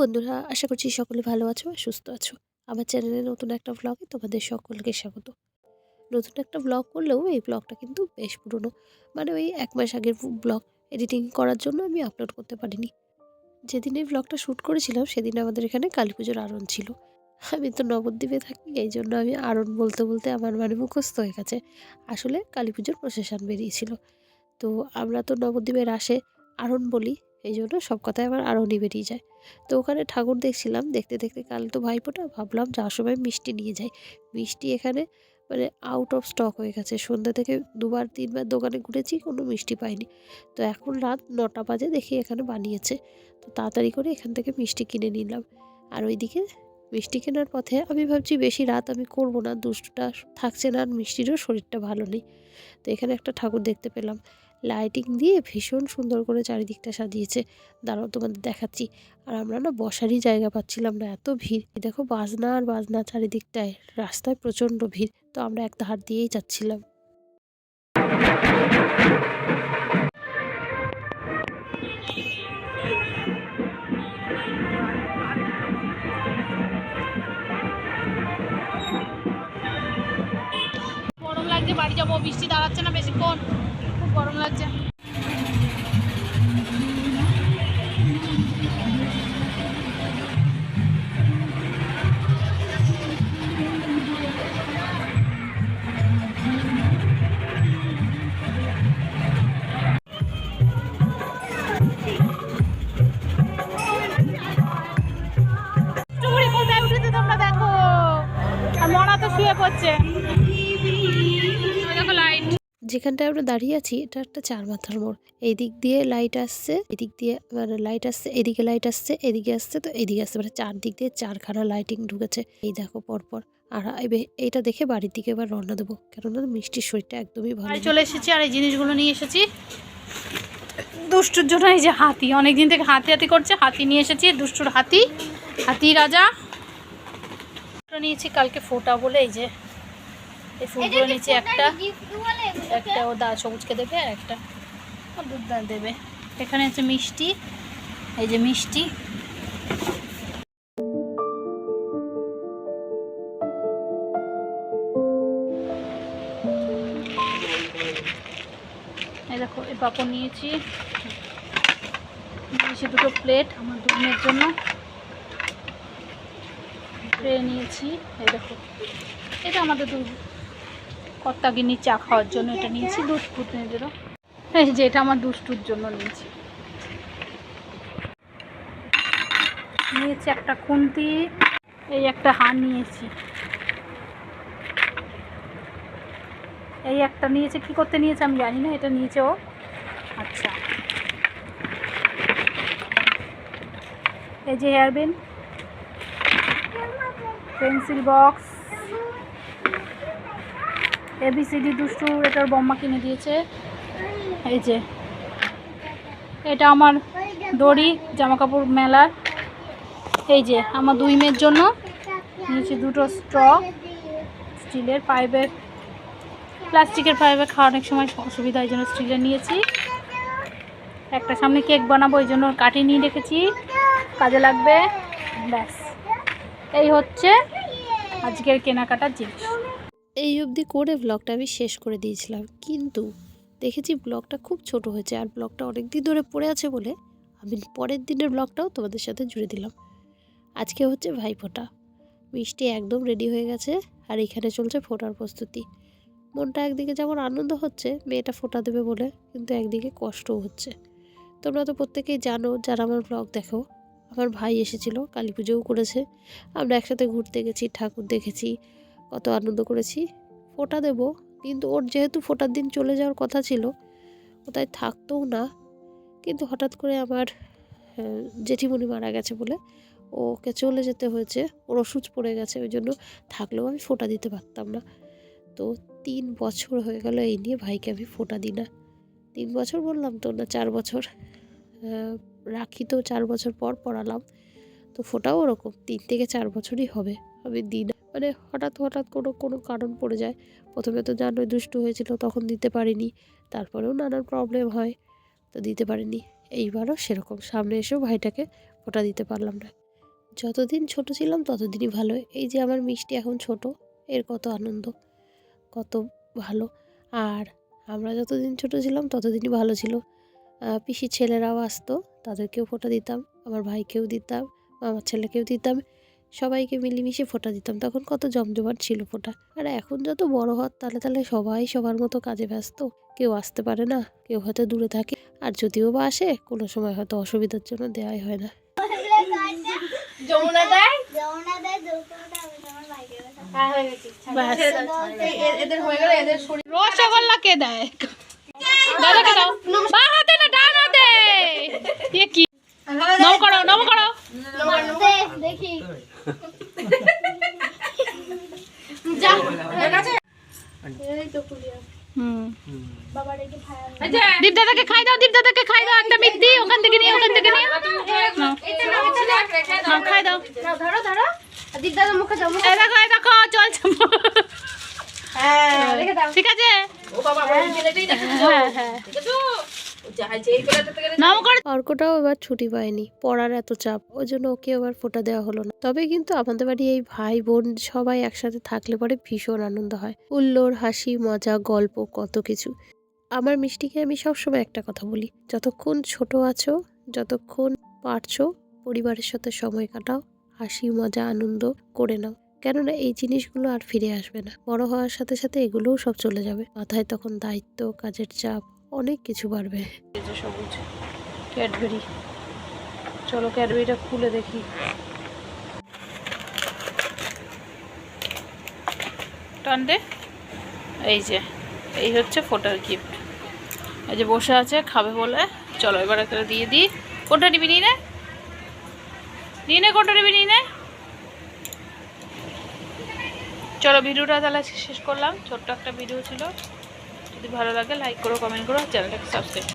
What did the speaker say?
বন্ধুরা, আশা করছি সকলে ভালো আছো সুস্থ আছো। আমার চ্যানেলে নতুন একটা ব্লগে তোমাদের সকলকে স্বাগত। নতুন একটা ব্লগ করলেও এই ব্লগটা কিন্তু বেশ পুরনো। মানে ওই এক মাস আগের ব্লগ এডিটিং করার জন্য আমি আপলোড করতে পারিনি। যেদিন এই ব্লগটা শ্যুট করেছিলাম, সেদিন আমাদের এখানে কালী পুজোর আরণ ছিল। আমি তো নবদ্বীপে থাকি, এই জন্য আমি আরণ বলতে বলতে আমার মানে মুখস্থ হয়ে গেছে। আসলে কালী পুজোর প্রসেশন বেরিয়েছিল। তো আমরা তো নবদ্বীপের আসে আরণ বলি, এই জন্য সব কথাই আমার আরণই বেরিয়ে যায়। তো ওখানে ঠাকুর দেখছিলাম, দেখতে দেখতে কাল তো ভাইফোঁটা ভাবলাম যাওয়ার সময় মিষ্টি নিয়ে যাই। মিষ্টি এখানে মানে আউট অফ স্টক হয়ে গেছে। সন্ধ্যা থেকে দুবার, তিনবার দোকানে ঘুরেছি, কোনো মিষ্টি পাইনি। তো এখন রাত নটা বাজে, দেখি এখানে বানিয়েছে। তো তাড়াতাড়ি করে এখান থেকে মিষ্টি কিনে নিলাম। আর ওইদিকে মিষ্টি কেনার পথে আমি ভাবছি বেশি রাত আমি করব না, দুষ্টুটা থাকছে না আর মিষ্টিরও শরীরটা ভালো নেই। তো এখানে একটা ঠাকুর দেখতে পেলাম। লাইটিং দিয়ে ভীষণ সুন্দর করে চারিদিকটা সাজিয়েছে। দাঁড়াও, তোমাদের দেখাচ্ছি। আর আমরা না বসারই জায়গা পাচ্ছিলাম না, এত ভিড়। দেখো বাজনা আর বাজনা চারিদিকটায়, রাস্তায় প্রচণ্ড ভিড়। তো আমরা এক ধার দিয়েই যাচ্ছিলাম। গরম লাগছে, বাড়ি যাব, বৃষ্টি দাঁড়াচ্ছে না বেশিক্ষণ। গরম লাগছে। যেখানটায় আমরা দাঁড়িয়ে আছি এটা একটা চার মাথার মোড়। এই দিক দিয়ে লাইট আসছে এদিক দিয়ে মানে লাইট আসছে এদিকে লাইট আসছে এদিকে আসছে তো এদিকে আসছে মানে চারদিক দিয়ে চারখানা লাইটিং ঢুকেছে। এই দেখো পরপর। আর এইটা দেখে বাড়ির দিকে এবার রওনা দেবো। কেননা মিষ্টির শরীরটা একদমই ভালো চলে এসেছি আর এই জিনিসগুলো নিয়ে এসেছি। দুষ্টুর জন্য এই যে হাতি অনেক দিন থেকে হাতি হাতি করছে হাতি নিয়ে এসেছি দুষ্টুর হাতি হাতি রাজা। নিয়েছি কালকে ফোটা বলে এই যে। এই ফুলগুলো নিয়েছি একটা একটা ও দা সবুজকে দেবে আর একটা। ও দুধ দা দেবে। এখানে আছে মিষ্টি। এই যে মিষ্টি। এই দেখো এই পাপড় নিয়েছি। নিয়েছি দুটো প্লেট আমার দুধের জন্য। ট্রে নিয়েছি এই দেখো। এটা আমাদের দুধ। কর্তাগিনি চা খাওয়ার জন্য এটা নিয়েছি, দুধ পুতনেদেরও এই যে এটা আমার দুষ্টুর জন্য নিয়েছি। নিয়েছি একটা খুন্তি, এই একটা হার নিয়েছি। এই একটা নিয়েছে, কি করতে নিয়েছে আমি জানি না, এটা নিয়েছে ও। আচ্ছা। এই যে হেয়ারবিন, পেন্সিল বক্স। এবিসিডি দুষ্টু এটার বম্মা কিনে দিয়েছে। এই যে। এটা আমার দড়ি জামা কাপড় মেলার। এই যে, আমার দুই মেয়ের জন্য। নিয়েছি দুটো স্ট্র। স্টিলের পাইপের প্লাস্টিকের পাইপে খাওয়া অনেক সময় অসুবিধা হয় জন্য স্টিলের নিয়েছি। একটা সামনে কেক বানাবো ওই জন্য কাটি নিয়ে রেখেছি। কাজে লাগবে। ব্যাস। এই হচ্ছে আজকের কেনাকাটার জিনিস। এই অবধি করে ব্লগটা আমি শেষ করে দিয়েছিলাম। কিন্তু দেখেছি ব্লগটা খুব ছোট হয়েছে আর ব্লগটা অনেক দিন ধরে পড়ে আছে বলে আমি পরের দিনের ব্লগটাও তোমাদের সাথে জুড়ে দিলাম। আজকে হচ্ছে ভাইফোঁটা। মিষ্টি একদম রেডি হয়ে গেছে আর এখানে চলছে ফোটার প্রস্তুতি। মনটা একদিকে যেমন আনন্দ হচ্ছে, মেয়েটা ফোটা দেবে বলে, কিন্তু একদিকে কষ্টও হচ্ছে। তোমরা তো প্রত্যেকেই জানো, যারা আমার ব্লগ দেখো, আমার ভাই এসেছিল, কালী পুজোও করেছে। আমরা একসাথে ঘুরতে গেছি, ঠাকুর দেখেছি কত আনন্দ করেছি। ফোটা দেব, কিন্তু ওর যেহেতু ফোটার দিন চলে যাওয়ার কথা ছিল তাই থাকতোও না। কিন্তু হঠাৎ করে আমার জেঠিমণি মারা গেছে বলে ওকে চলে যেতে হয়েছে, ওর ওষুধ পড়ে গেছে, ওই জন্য থাকলেও আমি ফোটা দিতে পারতাম না। তো তিন বছর হয়ে গেল এই নিয়ে ভাইকে আমি ফোটা দিই না। তিন বছর বললাম তো না, চার বছর। রাখি তো চার বছর পর পড়ালাম, তো ফোটাও ওরকম, তিন থেকে চার বছরই হবে, আমি দিই না। মানে হঠাৎ হঠাৎ কোনো কোনো কারণ পড়ে যায়। প্রথমে তো জানোই দুষ্টু হয়েছিল, তখন দিতে পারিনি। তারপরেও নানান প্রবলেম হয়, তো দিতে পারিনি। এইবারও সেরকম, সামনে এসেও ভাইটাকে ফোটা দিতে পারলাম না। যতদিন ছোট ছিলাম, ততদিনই ভালো। এই যে আমার মিষ্টি এখন ছোট, এর কত আনন্দ, কত ভালো। আর আমরা যতদিন ছোট ছিলাম, ততদিনই ভালো ছিল। পিসির ছেলেরাও আসতো, তাদেরকেও ফোঁটা দিতাম, আমার ভাইকেও দিতাম, আমার ছেলেকেও দিতাম। সবাইকে মিলেমিশে ফোঁটা দিতাম। তখন কত জমজমাট ছিল ফোঁটা। আর এখন যত বড় হওয়ার তালে তালে সবাই সবার মতো কাজে ব্যস্ত। কেউ আসতে পারে না কেউ হয়তো দূরে থাকে। আর যদিও বা আসে কোনো সময় হয়তো অসুবিধার জন্য দেওয়াই হয় না। হ্যাঁ হয়ে হয়ে রসগোল্লা কে দেয়? দাও। বা হাতে ডান হাতে। কি? নম করো নম করো। দেখি যা এই তো কুলিয়া হুম বাবা রেখে খায় দীপ দাদাকে খাই দাও দীপ দাদাকে খাই দাও একটা মিষ্টি ওখান থেকে নিয়ে ওখান থেকে নিয়ে খাই দাও ধরো ধরো দীপ দাদা মুখে দাও দেখো দেখো চলছে হ্যাঁ ঠিক আছে হ্যাঁ হ্যাঁ অর্কটাও এবার ছুটি পায়নি পড়ার এত চাপ ওই জন্য ওকে এবার ফোঁটা দেওয়া হলো না। তবে কিন্তু আমাদের বাড়ি এই ভাই বোন সবাই একসাথে থাকলে পরে ভীষণ আনন্দ হয়। উল্লোর হাসি মজা গল্প কত কিছু। আমার মিষ্টিকে আমি সবসময় একটা কথা বলি যতক্ষণ ছোট আছো যতক্ষণ পারছ পরিবারের সাথে সময় কাটাও হাসি মজা আনন্দ করে নাও। কেননা এই জিনিসগুলো আর ফিরে আসবে না। বড় হওয়ার সাথে সাথে এগুলোও সব চলে যাবে। মাথায় তখন দায়িত্ব কাজের চাপ অনেক কিছু বাড়বে সবুজ ক্যাডবেরি। চলো ক্যাডবেরিটা খুলে দেখি। টানডে এই যে, এই হচ্ছে ফোটার গিফট এই যে বসে আছে, খাবে বলে। চলো এবার একটা দিয়ে দিই। কোনটা নিবি নিয়ে নে নিয়ে নে কোনটা নিবি নিয়ে চলো ভিডিওটা তাহলে শেষ করলাম। ছোট্ট একটা ভিডিও ছিল। যদি ভালো লাগে লাইক করো কমেন্ট করো চ্যানেলটাকে সাবস্ক্রাইব